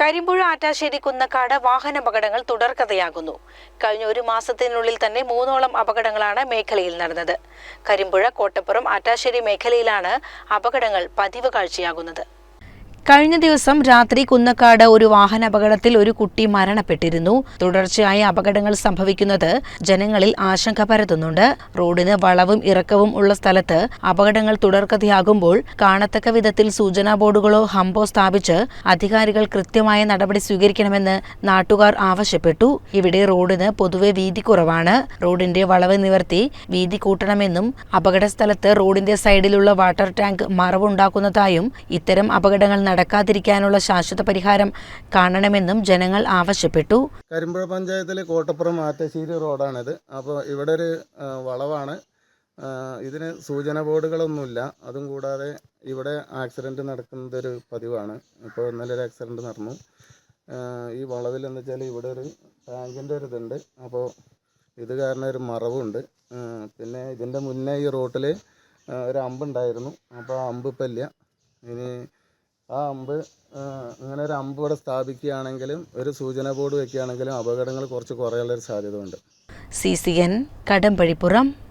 കരിമ്പുഴ ആറ്റാശ്ശേരി കുന്നക്കാട് വാഹനാപകടങ്ങൾ തുടർക്കഥയാകുന്നു. കഴിഞ്ഞ ഒരു മാസത്തിനുള്ളിൽ തന്നെ മൂന്നോളം അപകടങ്ങളാണ് മേഖലയിൽ നടന്നത്. കരിമ്പുഴ കോട്ടപ്പുറം ആറ്റാശ്ശേരി മേഖലയിലാണ് അപകടങ്ങൾ പതിവ് കാഴ്ചയാകുന്നത്. കഴിഞ്ഞ ദിവസം രാത്രി കുന്നക്കാട് ഒരു വാഹന അപകടത്തിൽ ഒരു കുട്ടി മരണപ്പെട്ടിരുന്നു. തുടർച്ചയായ അപകടങ്ങൾ സംഭവിക്കുന്നത് ജനങ്ങളിൽ ആശങ്ക പരത്തുന്നുണ്ട്. റോഡിന് വളവും ഇറക്കവും ഉള്ള സ്ഥലത്ത് അപകടങ്ങൾ തുടർക്കഥയാകുമ്പോൾ കാണത്തക്ക വിധത്തിൽ സൂചനാ ബോർഡുകളോ ഹംബോ സ്ഥാപിച്ച് അധികാരികൾ കൃത്യമായ നടപടി സ്വീകരിക്കണമെന്ന് നാട്ടുകാർ ആവശ്യപ്പെട്ടു. ഇവിടെ റോഡിന് പൊതുവെ വീതി കുറവാണ്. റോഡിന്റെ വളവ് നിവർത്തി വീതി കൂട്ടണമെന്നും അപകട സ്ഥലത്ത് റോഡിന്റെ സൈഡിലുള്ള വാട്ടർ ടാങ്ക് മറവുണ്ടാക്കുന്നതായും ഇത്തരം അപകടങ്ങൾ നടക്കാതിരിക്കാനുള്ള ശാശ്വത പരിഹാരം കാണണമെന്നും ജനങ്ങൾ ആവശ്യപ്പെട്ടു. കരിമ്പുഴ പഞ്ചായത്തിലെ കോട്ടപ്പുറം ആറ്റശ്ശേരി റോഡാണിത്. അപ്പോൾ ഇവിടെ ഒരു വളവാണ്. ഇതിന് സൂചന ബോർഡുകളൊന്നുമില്ല. അതും കൂടാതെ ഇവിടെ ആക്സിഡന്റ് നടക്കുന്നത് ഒരു പതിവാണ്. ഇപ്പോൾ ഇന്നലെ ഒരു ആക്സിഡന്റ് നടന്നു. ഈ വളവിൽ എന്ന് വെച്ചാൽ ഇവിടെ ഒരു ടാങ്കിന്റെ ഒരു ഇതുണ്ട്. അപ്പോൾ ഇത് കാരണം ഒരു മറവുണ്ട്. പിന്നെ ഇതിന്റെ മുന്നേ ഈ റോട്ടിൽ ഒരു അമ്പുണ്ടായിരുന്നു. അപ്പോൾ ആ അമ്പ് ഇപ്പം ഇല്ല. ഇനി ആ അമ്പ് ഇങ്ങനെ ഒരു അമ്പ് ഇവിടെ സ്ഥാപിക്കുകയാണെങ്കിലും ഒരു സൂചന ബോർഡ് വെക്കുകയാണെങ്കിലും അപകടങ്ങൾ കുറച്ച് കുറയാനുള്ളൊരു സാധ്യത ഉണ്ട് സി സി എൻ കടമ്പഴിപ്പുറം.